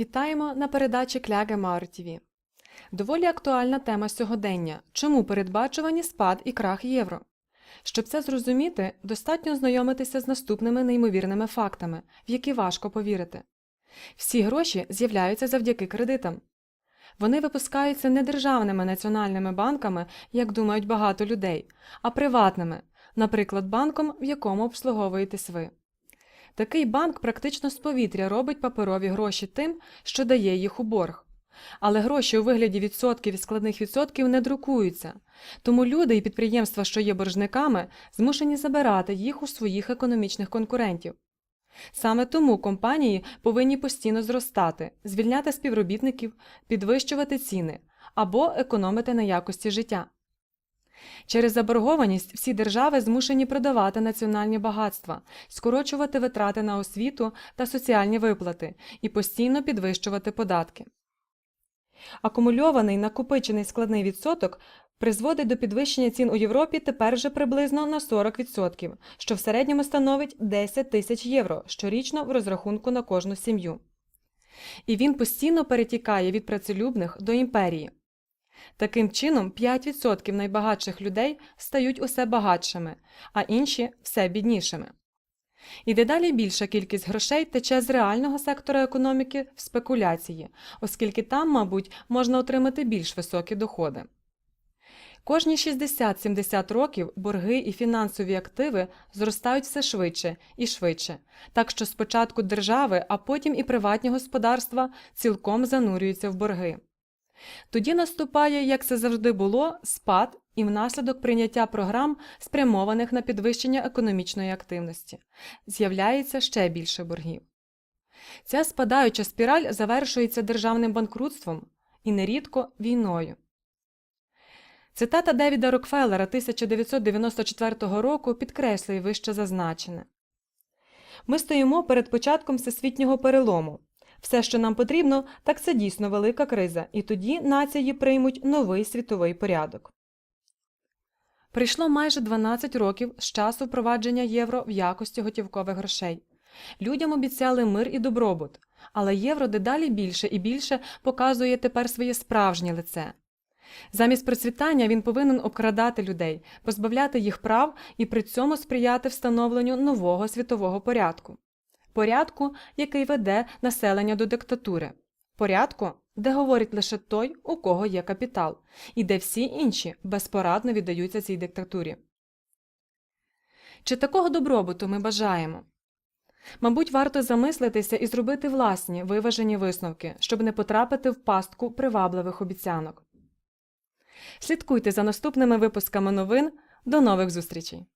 Вітаємо на передачі Кляге Маур. Доволі актуальна тема сьогодення чому передбачувані спад і крах євро. Щоб це зрозуміти, достатньо ознайомитися з наступними неймовірними фактами, в які важко повірити. Всі гроші з'являються завдяки кредитам. Вони випускаються не державними національними банками, як думають багато людей, а приватними, наприклад, банком, в якому обслуговуєтесь ви. Такий банк практично з повітря робить паперові гроші тим, що дає їх у борг. Але гроші у вигляді відсотків і складних відсотків не друкуються, тому люди і підприємства, що є боржниками, змушені забирати їх у своїх економічних конкурентів. Саме тому компанії повинні постійно зростати, звільняти співробітників, підвищувати ціни або економити на якості життя. Через заборгованість всі держави змушені продавати національні багатства, скорочувати витрати на освіту та соціальні виплати і постійно підвищувати податки. Акумульований накопичений складний відсоток призводить до підвищення цін у Європі тепер вже приблизно на 40%, що в середньому становить 10 тисяч євро щорічно в розрахунку на кожну сім'ю. І він постійно перетікає від працелюбних до імперії. Таким чином, 5% найбагатших людей стають усе багатшими, а інші все біднішими. І дедалі більша кількість грошей тече з реального сектора економіки в спекуляції, оскільки там, мабуть, можна отримати більш високі доходи. Кожні 60-70 років борги і фінансові активи зростають все швидше і швидше, так що спочатку держави, а потім і приватні господарства цілком занурюються в борги. Тоді наступає, як це завжди було, спад і внаслідок прийняття програм, спрямованих на підвищення економічної активності. З'являється ще більше боргів. Ця спадаюча спіраль завершується державним банкрутством і нерідко війною. Цитата Девіда Рокфеллера 1994 року підкреслює вище зазначене. Ми стоїмо перед початком всесвітнього перелому. Все, що нам потрібно, так це дійсно велика криза, і тоді нації приймуть новий світовий порядок. Прийшло майже 12 років з часу впровадження євро в якості готівкових грошей. Людям обіцяли мир і добробут, але євро дедалі більше і більше показує тепер своє справжнє лице. Замість процвітання він повинен обкрадати людей, позбавляти їх прав і при цьому сприяти встановленню нового світового порядку. Порядку, який веде населення до диктатури. Порядку, де говорить лише той, у кого є капітал, і де всі інші безпорадно віддаються цій диктатурі. Чи такого добробуту ми бажаємо? Мабуть, варто замислитися і зробити власні виважені висновки, щоб не потрапити в пастку привабливих обіцянок. Слідкуйте за наступними випусками новин. До нових зустрічей!